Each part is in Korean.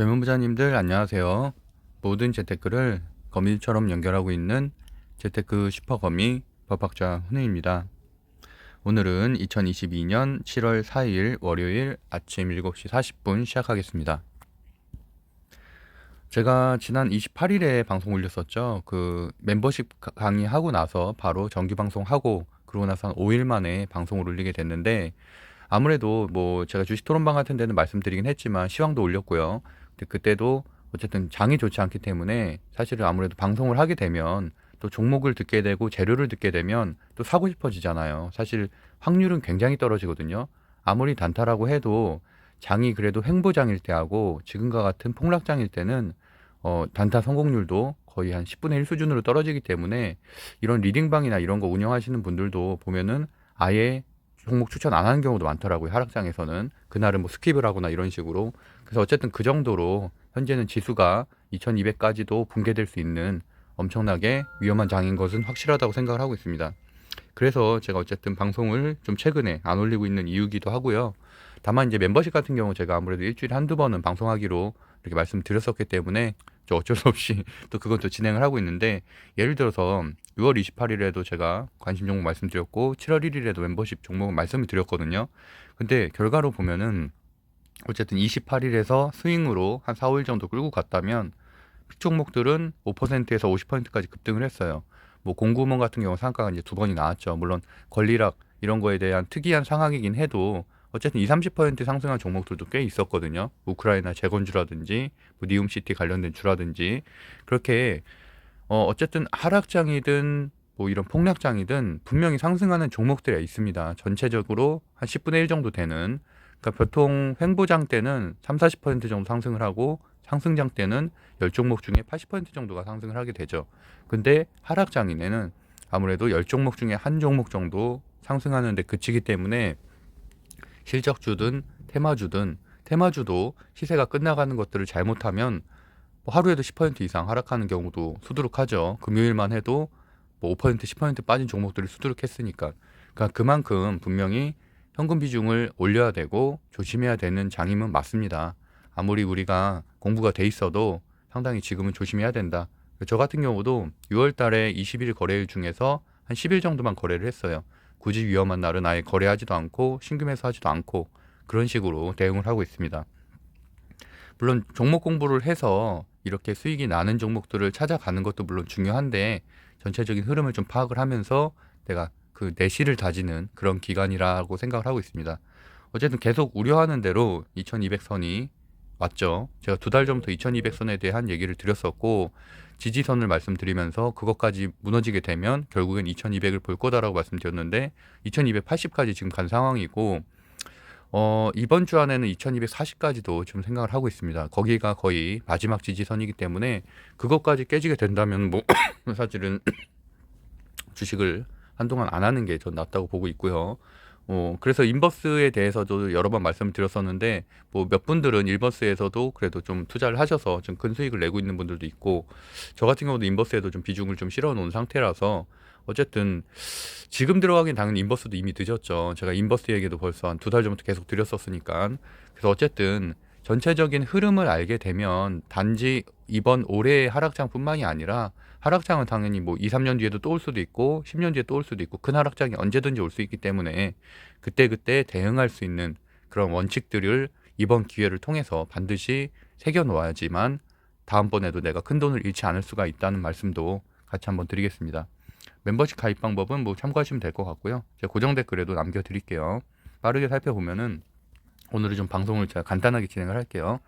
젊은 부자님들 안녕하세요. 모든 재테크를 거미처럼 연결하고 있는 재테크 슈퍼거미 법학자 훈우입니다. 오늘은 2022년 7월 4일 월요일 아침 7시 40분 시작하겠습니다. 제가 지난 28일에 방송 올렸었죠. 그 멤버십 가- 강의하고 나서 바로 정규 방송하고 그러고 나서 한 5일 만에 방송을 올리게 됐는데 아무래도 뭐 제가 주식 토론방 같은 데는 말씀드리긴 했지만 시황도 올렸고요. 근데 그때도 어쨌든 장이 좋지 않기 때문에 사실은 아무래도 방송을 하게 되면 또 종목을 듣게 되고 재료를 듣게 되면 또 사고 싶어지잖아요. 사실 확률은 굉장히 떨어지거든요. 아무리 단타라고 해도 장이 그래도 횡보장일 때하고 지금과 같은 폭락장일 때는 어, 단타 성공률도 거의 한 10분의 1 수준으로 떨어지기 때문에 이런 리딩방이나 이런 거 운영하시는 분들도 보면은 아예 종목 추천 안 하는 경우도 많더라고요. 하락장에서는 그날은 뭐 스킵을 하거나 이런 식으로. 그래서 어쨌든 그 정도로 현재는 지수가 2200까지도 붕괴될 수 있는 엄청나게 위험한 장인 것은 확실하다고 생각을 하고 있습니다. 그래서 제가 어쨌든 방송을 좀 최근에 안 올리고 있는 이유기도 하고요. 다만 이제 멤버십 같은 경우 제가 아무래도 일주일에 한두 번은 방송하기로 이렇게 말씀드렸었기 때문에 저 어쩔 수 없이 또또 진행을 하고 있는데 예를 들어서 6월 28일에도 제가 관심 종목 말씀드렸고 7월 1일에도 멤버십 종목을 말씀을 드렸거든요. 근데 결과로 보면은 어쨌든 28일에서 스윙으로 한 4, 5일 정도 끌고 갔다면 픽 종목들은 5%에서 50%까지 급등을 했어요. 뭐 공구먼 같은 경우 상가가 이제 두 번이 나왔죠. 물론 권리락 이런 거에 대한 특이한 상황이긴 해도 어쨌든 20, 30% 상승한 종목들도 꽤 있었거든요. 우크라이나 재건주라든지 뭐 니움시티 관련된 주라든지 그렇게 어 어쨌든 하락장이든 뭐 이런 폭락장이든 분명히 상승하는 종목들이 있습니다. 전체적으로 한 10분의 1 정도 되는 그러니까 보통 횡보장 때는 3, 40% 정도 상승을 하고 상승장 때는 10종목 중에 80% 정도가 상승을 하게 되죠. 근데 하락장인에는 아무래도 10종목 중에 한 종목 정도 상승하는데 그치기 때문에 실적주든 테마주든 테마주도 시세가 끝나가는 것들을 잘못하면 뭐 하루에도 10% 이상 하락하는 경우도 수두룩하죠. 금요일만 해도 뭐 5% 10% 빠진 종목들이 수두룩했으니까. 그러니까 그만큼 분명히 현금 비중을 올려야 되고 조심해야 되는 장임은 맞습니다. 아무리 우리가 공부가 돼 있어도 상당히 지금은 조심해야 된다. 저 같은 경우도 6월 달에 20일 거래일 중에서 한 10일 정도만 거래를 했어요. 굳이 위험한 날은 아예 거래하지도 않고 신규 매수 하지도 않고 그런 식으로 대응을 하고 있습니다. 물론 종목 공부를 해서 이렇게 수익이 나는 종목들을 찾아가는 것도 물론 중요한데 전체적인 흐름을 좀 파악을 하면서 내가 그 내실을 다지는 그런 기간이라고 생각을 하고 있습니다. 어쨌든 계속 우려하는 대로 2200선이 왔죠. 제가 두 달 전부터 2200선에 대한 얘기를 드렸었고 지지선을 말씀드리면서 그것까지 무너지게 되면 결국엔 2200을 볼 거다라고 말씀드렸는데 2280까지 지금 간 상황이고 어, 이번 주 안에는 2240까지도 좀 생각을 하고 있습니다. 거기가 거의 마지막 지지선이기 때문에 그것까지 깨지게 된다면 뭐 사실은 주식을 한동안 안 하는 게 전 낫다고 보고 있고요. 어, 그래서 인버스에 대해서도 여러 번 말씀을 드렸었는데 뭐 몇 분들은 인버스에서도 그래도 좀 투자를 하셔서 좀 큰 수익을 내고 있는 분들도 있고 저 같은 경우도 인버스에도 좀 비중을 좀 실어 놓은 상태라서 어쨌든 지금 들어가긴 당연히 인버스도 이미 늦었죠. 제가 인버스 얘기도 벌써 한 두 달 전부터 계속 드렸었으니까. 그래서 어쨌든 전체적인 흐름을 알게 되면 단지 이번 올해의 하락장뿐만이 아니라 하락장은 당연히 뭐 2, 3년 뒤에도 또 올 수도 있고 10년 뒤에 또 올 수도 있고 큰 하락장이 언제든지 올 수 있기 때문에 그때그때 대응할 수 있는 그런 원칙들을 이번 기회를 통해서 반드시 새겨 놓아야지만 다음번에도 내가 큰 돈을 잃지 않을 수가 있다는 말씀도 같이 한번 드리겠습니다. 멤버십 가입 방법은 뭐 참고하시면 될 것 같고요. 제가 고정 댓글에도 남겨드릴게요. 빠르게 살펴보면은 오늘은 좀 방송을 제가 간단하게 진행을 할게요.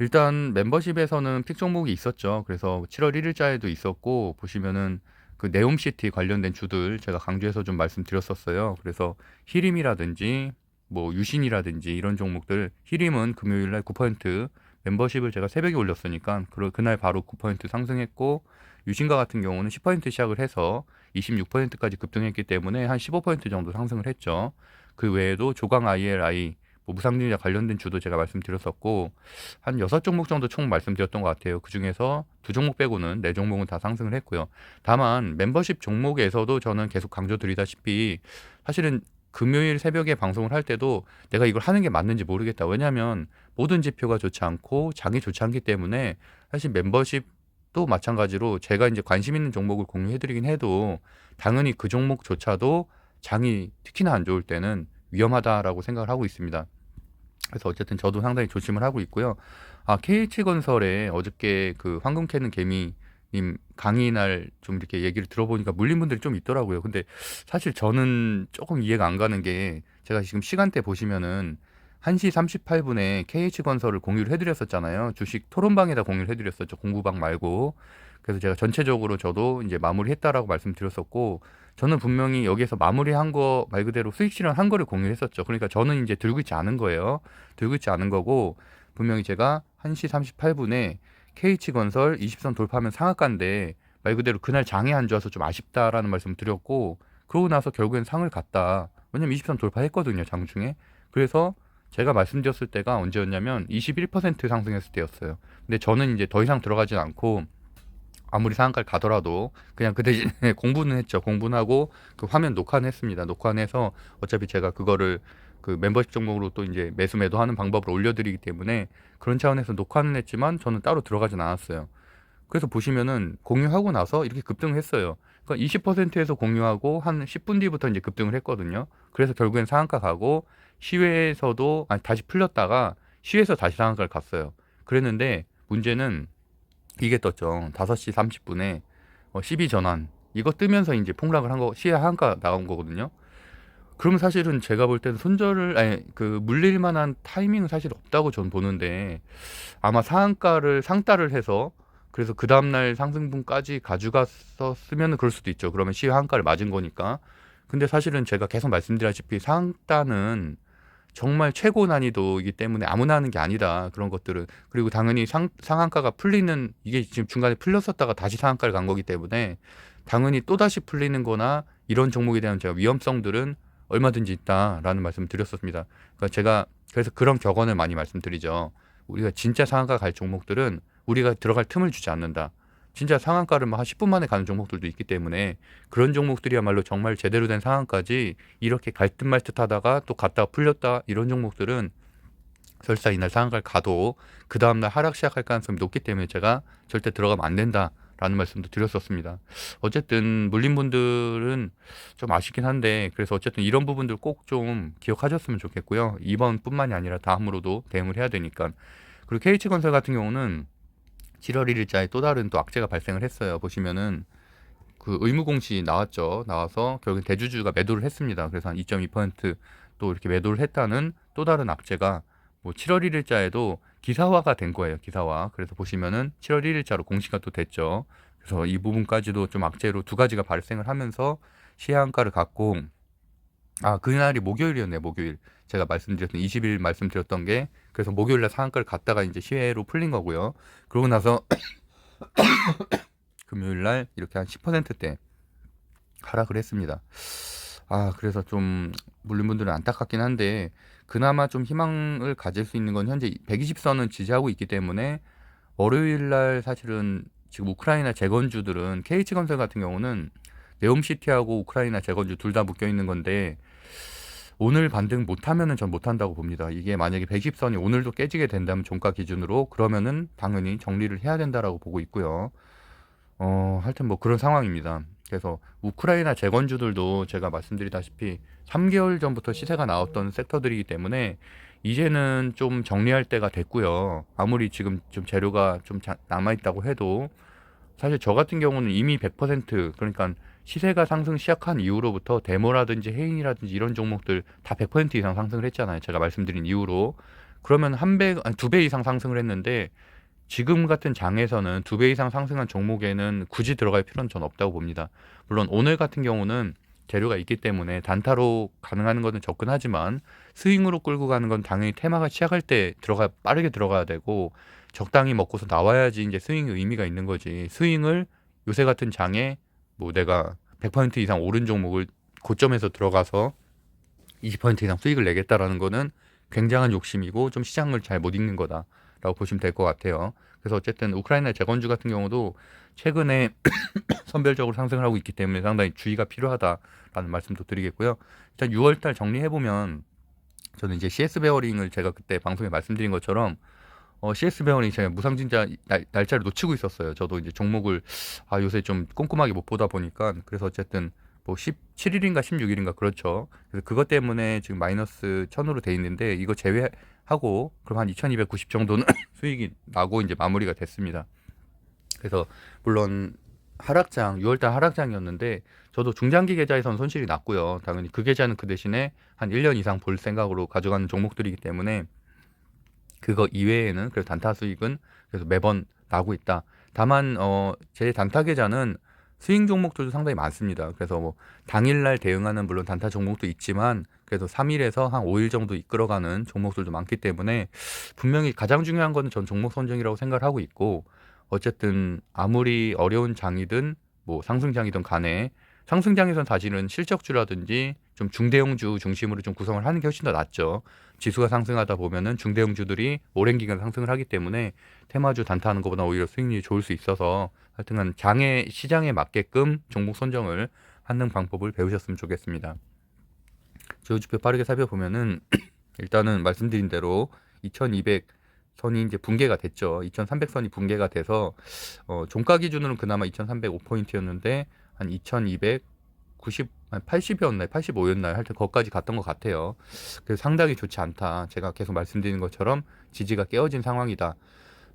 일단 멤버십에서는 픽 종목이 있었죠. 그래서 7월 1일자에도 있었고 보시면은 그 네옴시티 관련된 주들 제가 강조해서 좀 말씀드렸었어요. 그래서 히림이라든지 뭐 유신이라든지 이런 종목들 히림은 금요일 날 9% 멤버십을 제가 새벽에 올렸으니까 그- 그날 바로 9% 상승했고 유신과 같은 경우는 10% 시작을 해서 26%까지 급등했기 때문에 한 15% 정도 상승을 했죠. 그 외에도 조강 ILI 뭐 무상증자 관련된 주도 제가 말씀드렸었고 한 여섯 종목 정도 총 말씀드렸던 것 같아요. 그 중에서 두 종목 빼고는 네 종목은 다 상승을 했고요. 다만 멤버십 종목에서도 저는 계속 강조드리다시피 사실은 금요일 새벽에 방송을 할 때도 내가 이걸 하는 게 맞는지 모르겠다. 왜냐하면 모든 지표가 좋지 않고 장이 좋지 않기 때문에 사실 멤버십도 마찬가지로 제가 이제 관심 있는 종목을 공유해드리긴 해도 당연히 그 종목조차도 장이 특히나 안 좋을 때는 위험하다라고 생각을 하고 있습니다. 그래서 어쨌든 저도 상당히 조심을 하고 있고요. 아, KH건설에 어저께 그 황금 캐는 개미님 강의 날 좀 이렇게 얘기를 들어보니까 물린 분들이 좀 있더라고요. 근데 사실 저는 조금 이해가 안 가는 게 제가 지금 시간대 보시면은 1시 38분에 KH건설을 공유를 해드렸었잖아요. 주식 토론방에다 공유를 해드렸었죠. 공부방 말고. 그래서 제가 전체적으로 저도 이제 마무리했다라고 말씀드렸었고, 저는 분명히 여기에서 마무리한 거 말 그대로 수익 실현한 거를 공유했었죠. 그러니까 저는 이제 들고 있지 않은 거예요. 들고 있지 않은 거고, 분명히 제가 1시 38분에 KH건설 20선 돌파하면 상한가인데, 말 그대로 그날 장이 안 좋아서 좀 아쉽다라는 말씀 드렸고, 그러고 나서 결국엔 상을 갔다. 왜냐면 20선 돌파했거든요, 장중에. 그래서 제가 말씀드렸을 때가 언제였냐면 21% 상승했을 때였어요. 근데 저는 이제 더 이상 들어가지 않고 아무리 상한가를 가더라도 그냥 그 대신에 공부는 했죠. 공부는 하고 그 화면 녹화는 했습니다. 녹화는 해서 어차피 제가 그거를 그 멤버십 종목으로 또 이제 매수 매도하는 방법을 올려드리기 때문에 그런 차원에서 녹화는 했지만 저는 따로 들어가진 않았어요. 그래서 보시면은 공유하고 나서 이렇게 급등을 했어요. 그러니까 20%에서 공유하고 한 10분 뒤부터 이제 급등을 했거든요. 그래서 결국엔 상한가 가고 시외에서도 아니 다시 풀렸다가 시외에서 다시 상한가를 갔어요. 그랬는데 문제는 이게 떴죠. 5시 30분에 어, 12 전환 이거 뜨면서 이제 폭락을 한 거 시외 한가 나온 거거든요. 그러면 사실은 제가 볼 때는 손절을 아니 그 물릴 만한 타이밍은 사실 없다고 전 보는데 아마 상한가를 상따를 해서 그래서 그 다음날 상승분까지 가져갔어 쓰면 그럴 수도 있죠. 그러면 시외 한가를 맞은 거니까. 근데 사실은 제가 계속 말씀드렸다시피 상따는 정말 최고 난이도이기 때문에 아무나 하는 게 아니다. 그런 것들은. 그리고 당연히 상, 상한가가 풀리는 이게 지금 중간에 풀렸었다가 다시 상한가를 간 거기 때문에 당연히 또 다시 풀리는 거나 이런 종목에 대한 제가 위험성들은 얼마든지 있다라는 말씀을 드렸었습니다. 그러니까 제가 그래서 그런 격언을 많이 말씀드리죠. 우리가 진짜 상한가 갈 종목들은 우리가 들어갈 틈을 주지 않는다. 진짜 상한가를 막 한 10분 만에 가는 종목들도 있기 때문에 그런 종목들이야말로 정말 제대로 된 상한까지 이렇게 갈듯 말듯 하다가 또 갔다가 풀렸다 이런 종목들은 설사 이날 상한가를 가도 그 다음날 하락 시작할 가능성이 높기 때문에 제가 절대 들어가면 안 된다 라는 말씀도 드렸었습니다. 어쨌든 물린 분들은 좀 아쉽긴 한데 그래서 어쨌든 이런 부분들 꼭 좀 기억하셨으면 좋겠고요. 이번뿐만이 아니라 다음으로도 대응을 해야 되니까 그리고 KH건설 같은 경우는 7월 1일자에 또 다른 또 악재가 발생을 했어요. 보시면은 그 의무공시 나왔죠. 나와서 결국 대주주가 매도를 했습니다. 그래서 한 2.2%또 이렇게 매도를 했다는 또 다른 악재가 뭐 7월 1일자에도 기사화가 된 거예요. 기사화. 그래서 보시면은 7월 1일자로 공시가 또 됐죠. 그래서 이 부분까지도 좀 악재로 두 가지가 발생을 하면서 시한가를 갖고 아 그날이 목요일이었네 목요일 제가 말씀드렸던 20일 말씀드렸던 게 그래서 목요일 날 상한가를 갔다가 이제 시외로 풀린 거고요. 그러고 나서 금요일 날 이렇게 한 10%대 하락을 했습니다. 아 그래서 좀 물린 분들은 안타깝긴 한데 그나마 좀 희망을 가질 수 있는 건 현재 120선은 지지하고 있기 때문에 월요일 날 사실은 지금 우크라이나 재건주들은 KH건설 같은 경우는 네옴시티하고 우크라이나 재건주 둘 다 묶여 있는 건데 오늘 반등 못하면은 전 못한다고 봅니다. 이게 만약에 110선이 오늘도 깨지게 된다면 종가 기준으로 그러면은 당연히 정리를 해야 된다라고 보고 있고요. 어, 하여튼 뭐 그런 상황입니다. 그래서 우크라이나 재건주들도 제가 말씀드리다시피 3개월 전부터 시세가 나왔던 섹터들이기 때문에 이제는 좀 정리할 때가 됐고요. 아무리 지금 좀 재료가 좀 남아 있다고 해도 사실 저 같은 경우는 이미 100% 그러니까 시세가 상승 시작한 이후로부터 데모라든지 해인이라든지 이런 종목들 다 100% 이상 상승을 했잖아요. 제가 말씀드린 이후로. 그러면 한 배, 아니 두 배 이상 상승을 했는데 지금 같은 장에서는 두 배 이상 상승한 종목에는 굳이 들어갈 필요는 전 없다고 봅니다. 물론 오늘 같은 경우는 재료가 있기 때문에 단타로 가능한 것은 접근하지만 스윙으로 끌고 가는 건 당연히 테마가 시작할 때 들어가 빠르게 들어가야 되고 적당히 먹고서 나와야지 이제 스윙의 의미가 있는 거지. 스윙을 요새 같은 장에 뭐 내가 100% 이상 오른 종목을 고점에서 들어가서 20% 이상 수익을 내겠다라는 거는 굉장한 욕심이고 좀 시장을 잘 못 읽는 거다라고 보시면 될 것 같아요. 그래서 어쨌든 우크라이나 재건주 같은 경우도 최근에 선별적으로 상승을 하고 있기 때문에 상당히 주의가 필요하다라는 말씀도 드리겠고요. 일단 6월달 정리해 보면 저는 이제 CS 베어링을 제가 그때 방송에 말씀드린 것처럼 어, CS 베어링 제가 무상진자 날, 날짜를 놓치고 있었어요. 저도 이제 종목을 아, 요새 좀 꼼꼼하게 못 보다 보니까 그래서 어쨌든 뭐 17일인가 16일인가 그렇죠. 그래서 그것 때문에 지금 마이너스 1000으로 돼 있는데 이거 제외하고 그럼 한 2290 정도는 수익이 나고 이제 마무리가 됐습니다. 그래서 물론 하락장 6월달 하락장이었는데 저도 중장기 계좌에선 손실이 났고요. 당연히 그 계좌는 그 대신에 한 1년 이상 볼 생각으로 가져가는 종목들이기 때문에 그거 이외에는 그래서 단타 수익은 그래서 매번 나고 있다. 다만 어 제 단타 계좌는 스윙 종목들도 상당히 많습니다. 그래서 뭐 당일날 대응하는 물론 단타 종목도 있지만 그래도 3일에서 한 5일 정도 이끌어가는 종목들도 많기 때문에 분명히 가장 중요한 거는 전 종목 선정이라고 생각을 하고 있고 어쨌든 아무리 어려운 장이든 뭐 상승장이든 간에 상승장에선 사실은 실적주라든지 좀 중대형주 중심으로 좀 구성을 하는 게 훨씬 더 낫죠. 지수가 상승하다 보면은 중대형주들이 오랜 기간 상승을 하기 때문에 테마주 단타하는 것보다 오히려 수익률이 좋을 수 있어서 하여튼간 장의 시장에 맞게끔 종목 선정을 하는 방법을 배우셨으면 좋겠습니다. 지오주표 빠르게 살펴보면은 일단은 말씀드린 대로 2200 선이 이제 붕괴가 됐죠. 2300선이 붕괴가 돼서 어, 종가 기준으로는 그나마 2305포인트였는데 한 2290, 한 80이었나요? 85였나요? 하여튼 거기까지 갔던 것 같아요. 그래서 상당히 좋지 않다. 제가 계속 말씀드리는 것처럼 지지가 깨어진 상황이다.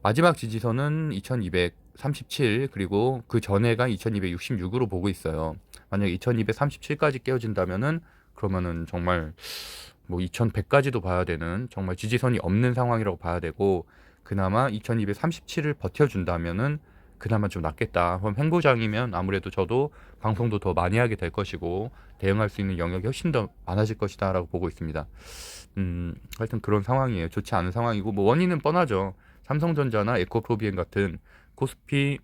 마지막 지지선은 2237 그리고 그 전에가 2266으로 보고 있어요. 만약 2237까지 깨어진다면은 그러면은 정말 뭐 2100까지도 봐야 되는 정말 지지선이 없는 상황이라고 봐야 되고 그나마 2237을 버텨준다면은 그나마 좀 낫겠다. 그럼 행보장이면 아무래도 저도 방송도 더 많이 하게 될 것이고 대응할 수 있는 영역이 훨씬 더 많아질 것이다라고 보고 있습니다. 음, 하여튼 그런 상황이에요. 좋지 않은 상황이고 뭐 원인은 뻔하죠. 삼성전자나 에코프로비엔 같은 코스피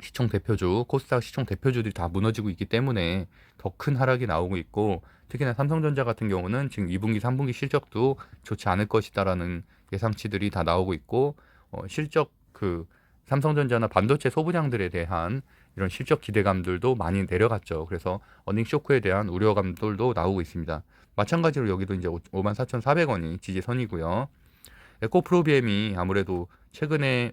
시총 대표주, 코스닥 시총 대표주들이 다 무너지고 있기 때문에 더 큰 하락이 나오고 있고 특히나 삼성전자 같은 경우는 지금 2분기, 3분기 실적도 좋지 않을 것이다라는 예상치들이 다 나오고 있고 어, 실적 그 삼성전자나 반도체 소부장들에 대한 이런 실적 기대감들도 많이 내려갔죠. 그래서 어닝 쇼크에 대한 우려감들도 나오고 있습니다. 마찬가지로 여기도 이제 54,400원이 지지선이고요. 에코프로비엠이 아무래도 최근에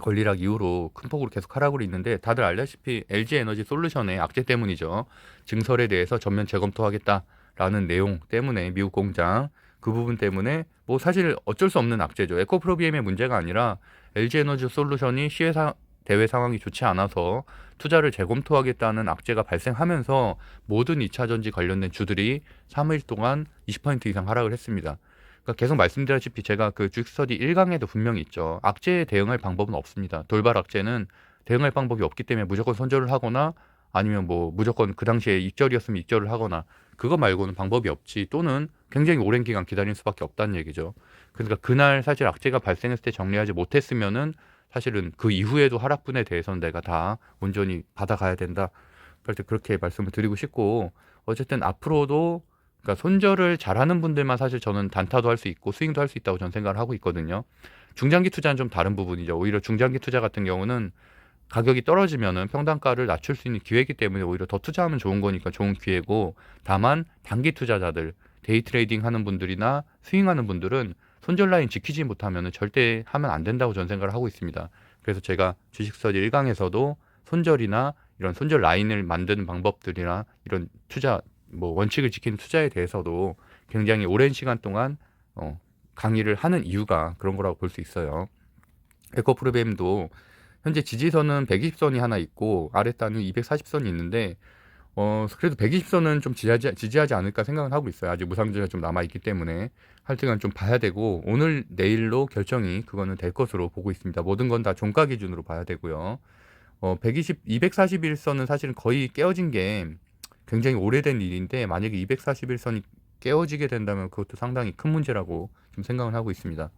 권리락 이후로 큰 폭으로 계속 하락으로 있는데 다들 알다시피 LG 에너지 솔루션의 악재 때문이죠. 증설에 대해서 전면 재검토하겠다라는 내용 때문에 미국 공장 그 부분 때문에 뭐 사실 어쩔 수 없는 악재죠. 에코프로비엠의 문제가 아니라 LG 에너지 솔루션이 시외 사, 대외 상황이 좋지 않아서 투자를 재검토하겠다는 악재가 발생하면서 모든 2차 전지 관련된 주들이 3일 동안 20% 이상 하락을 했습니다. 그러니까 계속 말씀드렸다시피 제가 그 주식스터디 1강에도 분명히 있죠. 악재에 대응할 방법은 없습니다. 돌발 악재는 대응할 방법이 없기 때문에 무조건 선절을 하거나 아니면 뭐 무조건 그 당시에 익절이었으면 익절을 하거나 그거 말고는 방법이 없지 또는 굉장히 오랜 기간 기다릴 수밖에 없다는 얘기죠. 그러니까 그날 사실 악재가 발생했을 때 정리하지 못했으면은 사실은 그 이후에도 하락분에 대해서는 내가 다 온전히 받아가야 된다. 그럴 그렇게 말씀을 드리고 싶고 어쨌든 앞으로도 그러니까 손절을 잘하는 분들만 사실 저는 단타도 할 수 있고 스윙도 할 수 있다고 저는 생각을 하고 있거든요. 중장기 투자는 좀 다른 부분이죠. 오히려 중장기 투자 같은 경우는 가격이 떨어지면은 평단가를 낮출 수 있는 기회이기 때문에 오히려 더 투자하면 좋은 거니까 좋은 기회고 다만 단기 투자자들 데이 트레이딩 하는 분들이나 스윙하는 분들은 손절 라인 지키지 못하면 절대 하면 안 된다고 저는 생각을 하고 있습니다. 그래서 제가 주식서지 1강에서도 손절이나 이런 손절 라인을 만드는 방법들이나 이런 투자 뭐 원칙을 지키는 투자에 대해서도 굉장히 오랜 시간 동안 어, 강의를 하는 이유가 그런 거라고 볼 수 있어요. 에코프로그램도 현재 지지선은 120선이 하나 있고 아랫단은 240선이 있는데 어 그래도 120선은 좀 지지하지, 지지하지 않을까 생각은 하고 있어요. 아직 무상주가 좀 남아 있기 때문에 할등은 좀 봐야 되고 오늘 내일로 결정이 그거는 될 것으로 보고 있습니다. 모든 건 다 종가 기준으로 봐야 되고요. 어 120, 241선은 사실은 거의 깨어진 게 굉장히 오래된 일인데 만약에 241선이 깨어지게 된다면 그것도 상당히 큰 문제라고 좀 생각을 하고 있습니다.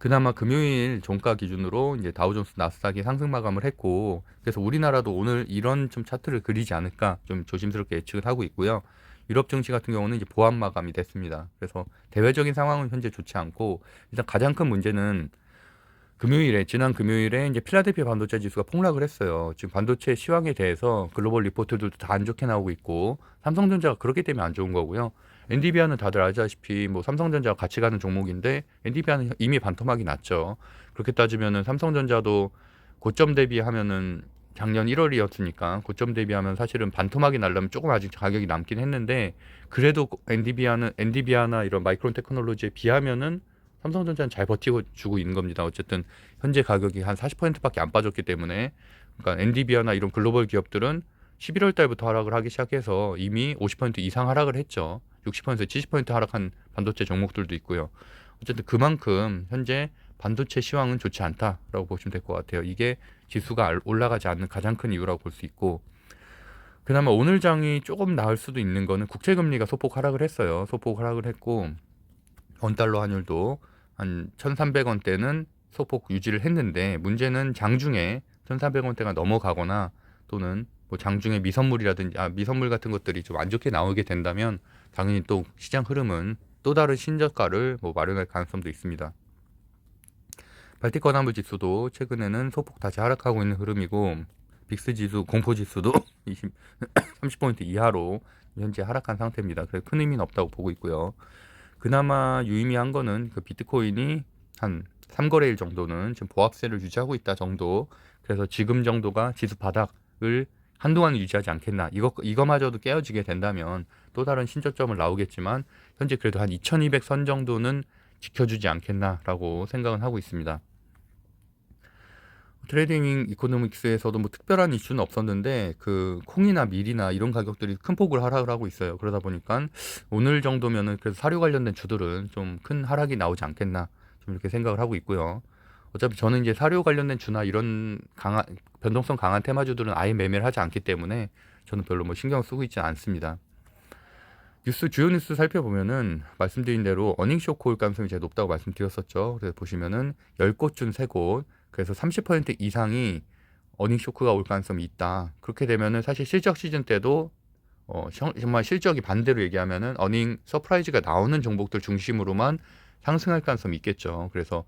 그나마 금요일 종가 기준으로 이제 다우존스 나스닥이 상승 마감을 했고 그래서 우리나라도 오늘 이런 좀 차트를 그리지 않을까 좀 조심스럽게 예측을 하고 있고요. 유럽 증시 같은 경우는 이제 보합 마감이 됐습니다. 그래서 대외적인 상황은 현재 좋지 않고 일단 가장 큰 문제는 금요일에 지난 금요일에 이제 필라델피아 반도체 지수가 폭락을 했어요. 지금 반도체 시황에 대해서 글로벌 리포트들도 다 안 좋게 나오고 있고 삼성전자가 그렇기 때문에 안 좋은 거고요. 엔디비아는 다들 아시다시피 뭐 삼성전자와 같이 가는 종목인데 엔디비아는 이미 반토막이 났죠. 그렇게 따지면은 삼성전자도 고점 대비하면은 작년 1월이었으니까 고점 대비하면 사실은 반토막이 날려면 조금 아직 가격이 남긴 했는데 그래도 엔디비아는 엔디비아나 이런 마이크론 테크놀로지에 비하면은 삼성전자는 잘 버티고 주고 있는 겁니다. 어쨌든 현재 가격이 한 40%밖에 안 빠졌기 때문에 그러니까 엔디비아나 이런 글로벌 기업들은 11월 달부터 하락을 하기 시작해서 이미 50% 이상 하락을 했죠. 60% 70% 하락한 반도체 종목들도 있고요. 어쨌든 그만큼 현재 반도체 시황은 좋지 않다라고 보시면 될 것 같아요. 이게 지수가 알- 올라가지 않는 가장 큰 이유라고 볼 수 있고 그나마 오늘 장이 조금 나을 수도 있는 거는 국채 금리가 소폭 하락을 했어요. 소폭 하락을 했고 원달러 환율도 한 1,300원대는 소폭 유지를 했는데 문제는 장중에 1,300원대가 넘어가거나 또는 뭐 장중에 미선물이라든지 아, 미선물 같은 것들이 좀 안 좋게 나오게 된다면 당연히 또 시장 흐름은 또 다른 신저가를 뭐 마련할 가능성도 있습니다. 발틱 거나무 지수도 최근에는 소폭 다시 하락하고 있는 흐름이고 빅스 지수 공포 지수도 20, 30포인트 이하로 현재 하락한 상태입니다. 그래서 큰 의미는 없다고 보고 있고요. 그나마 유의미한 거는 그 비트코인이 한 3거래일 정도는 지금 보합세를 유지하고 있다 정도. 그래서 지금 정도가 지수 바닥을 한동안 유지하지 않겠나. 이거 이거마저도 깨어지게 된다면 또 다른 신저점을 나오겠지만 현재 그래도 한 2200선 정도는 지켜주지 않겠나라고 생각은 하고 있습니다. 트레이딩 이코노믹스에서도 뭐 특별한 이슈는 없었는데 그 콩이나 밀이나 이런 가격들이 큰 폭으로 하락을 하고 있어요. 그러다 보니까 오늘 정도면은 그래서 사료 관련된 주들은 좀 큰 하락이 나오지 않겠나 좀 이렇게 생각을 하고 있고요. 어차피 저는 이제 사료 관련된 주나 이런 강한 변동성 강한 테마주들은 아예 매매를 하지 않기 때문에 저는 별로 뭐 신경 쓰고 있지 않습니다. 뉴스 주요 뉴스 살펴보면은 말씀드린 대로 어닝 쇼크 올 가능성이 제일 높다고 말씀드렸었죠. 그래서 보시면은 10곳 중 3곳 그래서 30% 이상이 어닝 쇼크가 올 가능성이 있다. 그렇게 되면은 사실 실적 시즌 때도 어, 정- 정말 실적이 반대로 얘기하면은 어닝 서프라이즈가 나오는 종목들 중심으로만 상승할 가능성이 있겠죠. 그래서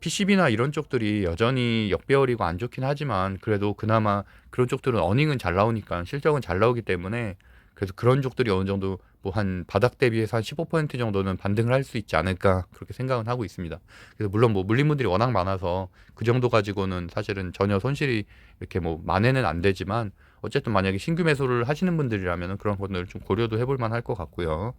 PCB나 이런 쪽들이 여전히 역배열이고 안 좋긴 하지만 그래도 그나마 그런 쪽들은 어닝은 잘 나오니까 실적은 잘 나오기 때문에 그래서 그런 쪽들이 어느 정도 뭐 한 바닥 대비해서 한 15% 정도는 반등을 할 수 있지 않을까 그렇게 생각은 하고 있습니다. 그래서 물론 뭐 물린분들이 워낙 많아서 그 정도 가지고는 사실은 전혀 손실이 이렇게 뭐 만회는 안 되지만 어쨌든 만약에 신규 매수를 하시는 분들이라면 그런 것들을 좀 고려도 해볼 만할 것 같고요.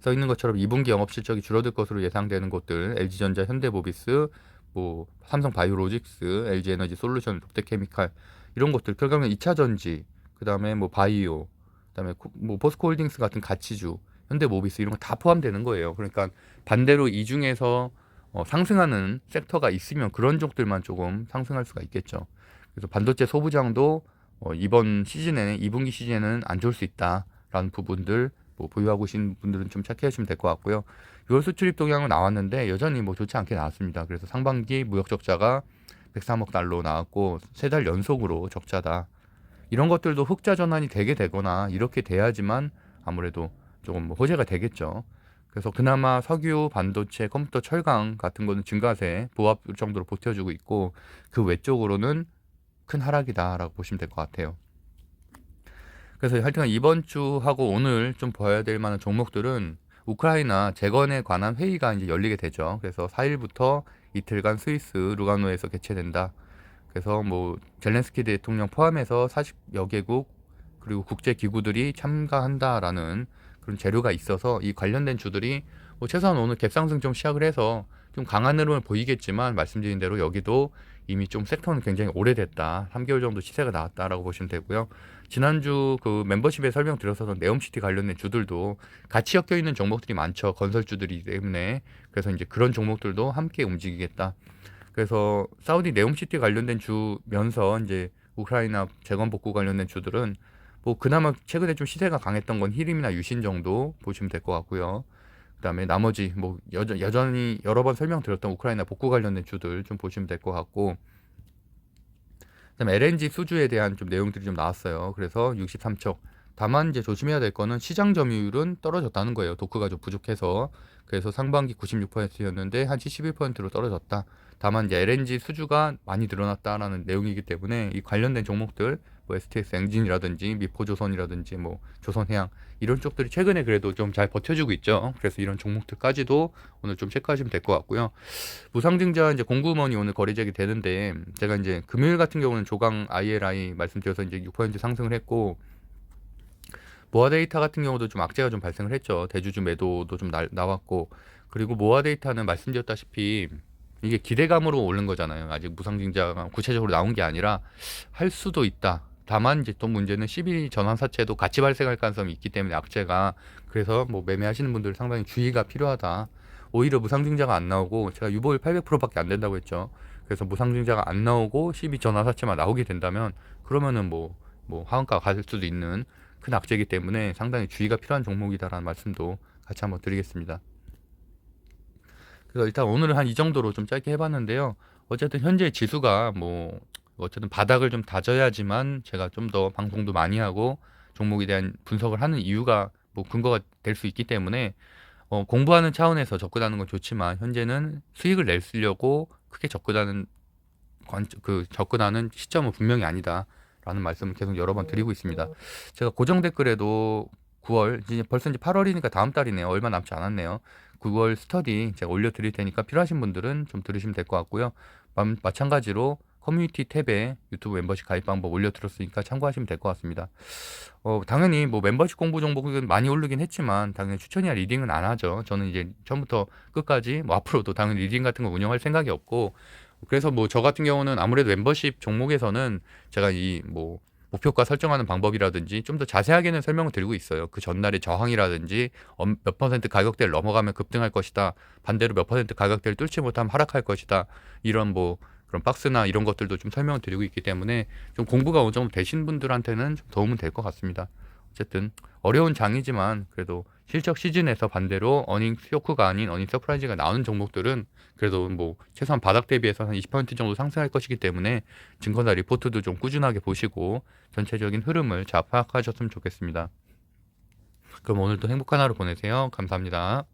써 있는 것처럼 2분기 영업 실적이 줄어들 것으로 예상되는 곳들 LG전자, 현대모비스, 뭐 삼성 바이오로직스, LG에너지 솔루션, 롯데케미칼 이런 것들 결국은 2차 전지, 그다음에 뭐 바이오, 그다음에 코- 뭐 포스코홀딩스 같은 가치주, 현대모비스 이런 거 다 포함되는 거예요. 그러니까 반대로 이 중에서 어, 상승하는 섹터가 있으면 그런 쪽들만 조금 상승할 수가 있겠죠. 그래서 반도체 소부장도 어, 이번 시즌에는 2분기 시즌에는 안 좋을 수 있다라는 부분들 뭐 보유하고 계신 분들은 좀 체크하시면 될 것 같고요. 6월 수출입 동향은 나왔는데 여전히 뭐 좋지 않게 나왔습니다. 그래서 상반기 무역 적자가 103억 달러 나왔고 세 달 연속으로 적자다. 이런 것들도 흑자 전환이 되게 되거나 이렇게 돼야지만 아무래도 조금 뭐 호재가 되겠죠. 그래서 그나마 석유, 반도체, 컴퓨터, 철강 같은 거는 증가세 보합 정도로 버텨주고 있고 그 외쪽으로는 큰 하락이다라고 보시면 될 것 같아요. 그래서 하여튼 이번 주하고 오늘 좀 봐야 될 만한 종목들은 우크라이나 재건에 관한 회의가 이제 열리게 되죠. 그래서 4일부터 이틀간 스위스 루가노에서 개최된다. 그래서 뭐 젤렌스키 대통령 포함해서 40여 개국 그리고 국제 기구들이 참가한다라는 그런 재료가 있어서 이 관련된 주들이 뭐 최소한 오늘 갭상승 좀 시작을 해서 좀 강한 흐름을 보이겠지만 말씀드린 대로 여기도 이미 좀 섹터는 굉장히 오래됐다. 3개월 정도 시세가 나왔다라고 보시면 되고요. 지난주 그 멤버십에 설명드렸었던 네옴시티 관련된 주들도 같이 엮여 있는 종목들이 많죠. 건설주들이기 때문에 그래서 이제 그런 종목들도 함께 움직이겠다. 그래서 사우디 네옴시티 관련된 주면서 이제 우크라이나 재건 복구 관련된 주들은 뭐 그나마 최근에 좀 시세가 강했던 건 히림이나 유신 정도 보시면 될 것 같고요. 그다음에 나머지 뭐 여전, 여전히 여러 번 설명드렸던 우크라이나 복구 관련된 주들 좀 보시면 될 것 같고 그다음에 LNG 수주에 대한 좀 내용들이 좀 나왔어요. 그래서 63척. 다만 이제 조심해야 될 거는 시장 점유율은 떨어졌다는 거예요. 도크가 좀 부족해서. 그래서 상반기 96%였는데 한 71%로 떨어졌다. 다만 이제 LNG 수주가 많이 늘어났다라는 내용이기 때문에 이 관련된 종목들 뭐 STS 엔진이라든지 미포조선이라든지 뭐 조선해양 이런 쪽들이 최근에 그래도 좀 잘 버텨주고 있죠. 그래서 이런 종목들까지도 오늘 좀 체크하시면 될 것 같고요. 무상증자 이제 공구먼이 오늘 거래되게 되는데 제가 이제 금요일 같은 경우는 조강 ILI 말씀드려서 이제 6% 상승을 했고 모아 데이터 같은 경우도 좀 악재가 좀 발생을 했죠. 대주주 매도도 좀 나, 나왔고 그리고 모아 데이터는 말씀드렸다시피 이게 기대감으로 오른 거잖아요. 아직 무상증자가 구체적으로 나온 게 아니라 할 수도 있다. 다만 이제 또 문제는 12 전환사채도 같이 발생할 가능성이 있기 때문에 악재가 그래서 뭐 매매하시는 분들 상당히 주의가 필요하다. 오히려 무상증자가 안 나오고 제가 유보율 800%밖에 안 된다고 했죠. 그래서 무상증자가 안 나오고 12 전환사채만 나오게 된다면 그러면은 뭐뭐 하한가 갈 수도 있는 큰 악재이기 때문에 상당히 주의가 필요한 종목이다라는 말씀도 같이 한번 드리겠습니다. 그래서 일단 오늘은 한 이 정도로 좀 짧게 해봤는데요. 어쨌든 현재 지수가 뭐 어쨌든 바닥을 좀 다져야지만 제가 좀 더 방송도 많이 하고 종목에 대한 분석을 하는 이유가 뭐 근거가 될 수 있기 때문에 어, 공부하는 차원에서 접근하는 건 좋지만 현재는 수익을 내려고 크게 접근하는 관, 그 접근하는 시점은 분명히 아니다. 라는 말씀을 계속 여러 번 드리고 있습니다. 제가 고정 댓글에도 9월 이제 벌써 이제 8월이니까 다음 달이네요. 얼마 남지 않았네요. 9월 스터디 제가 올려드릴 테니까 필요하신 분들은 좀 들으시면 될 것 같고요. 마, 마찬가지로 커뮤니티 탭에 유튜브 멤버십 가입 방법 올려드렸으니까 참고하시면 될 것 같습니다. 어, 당연히 뭐 멤버십 공부 정보는 많이 오르긴 했지만 당연히 추천이나 리딩은 안 하죠. 저는 이제 처음부터 끝까지 뭐 앞으로도 당연히 리딩 같은 거 운영할 생각이 없고 그래서 뭐 저 같은 경우는 아무래도 멤버십 종목에서는 제가 이뭐 목표가 설정하는 방법이라든지 좀 더 자세하게는 설명을 드리고 있어요. 그 전날의 저항이라든지 엄- 몇 퍼센트 가격대를 넘어가면 급등할 것이다. 반대로 몇 퍼센트 가격대를 뚫지 못하면 하락할 것이다. 이런 뭐 그런 박스나 이런 것들도 좀 설명을 드리고 있기 때문에 좀 공부가 어느 정도 되신 분들한테는 좀 도움은 될 것 같습니다. 어쨌든 어려운 장이지만 그래도 실적 시즌에서 반대로 어닝 쇼크가 아닌 어닝 서프라이즈가 나오는 종목들은 그래도 뭐 최소한 바닥 대비해서 한 20% 정도 상승할 것이기 때문에 증권사 리포트도 좀 꾸준하게 보시고 전체적인 흐름을 잘 파악하셨으면 좋겠습니다. 그럼 오늘도 행복한 하루 보내세요. 감사합니다.